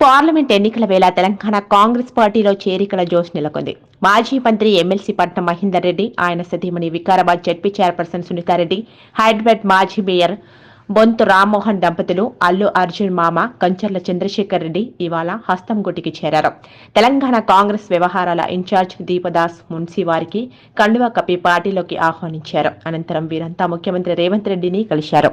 Parliament ఎన్నికల వేళ తెలంగాణ కాంగ్రెస్ పార్టీలో చేరికల జోష్ నెలకొంది. మాజీ మంత్రి ఎమ్మెల్సీ పట్నం మహేందర్ రెడ్డి ఆయన సతీమణి Vikarabad Z P chairperson Sunitha Reddy Hyderabad మాజీ మేయర్ బొంతు రామ్మోహన్ దంపతులు అల్లు అర్జున్ మామ కంచర్ల చంద్రశేఖర్ రెడ్డి ఇవాళ హస్తం గుటికి చేరారు. తెలంగాణ కాంగ్రెస్ వ్యవహారాల ఇన్ఛార్జ్ దీపదాస్ మున్సీ వారికి కండువా కప్పి పార్టీలోకి ఆహ్వానించారు. అనంతరం వీరంతా ముఖ్యమంత్రి రేవంత్ రెడ్డిని కలిశారు.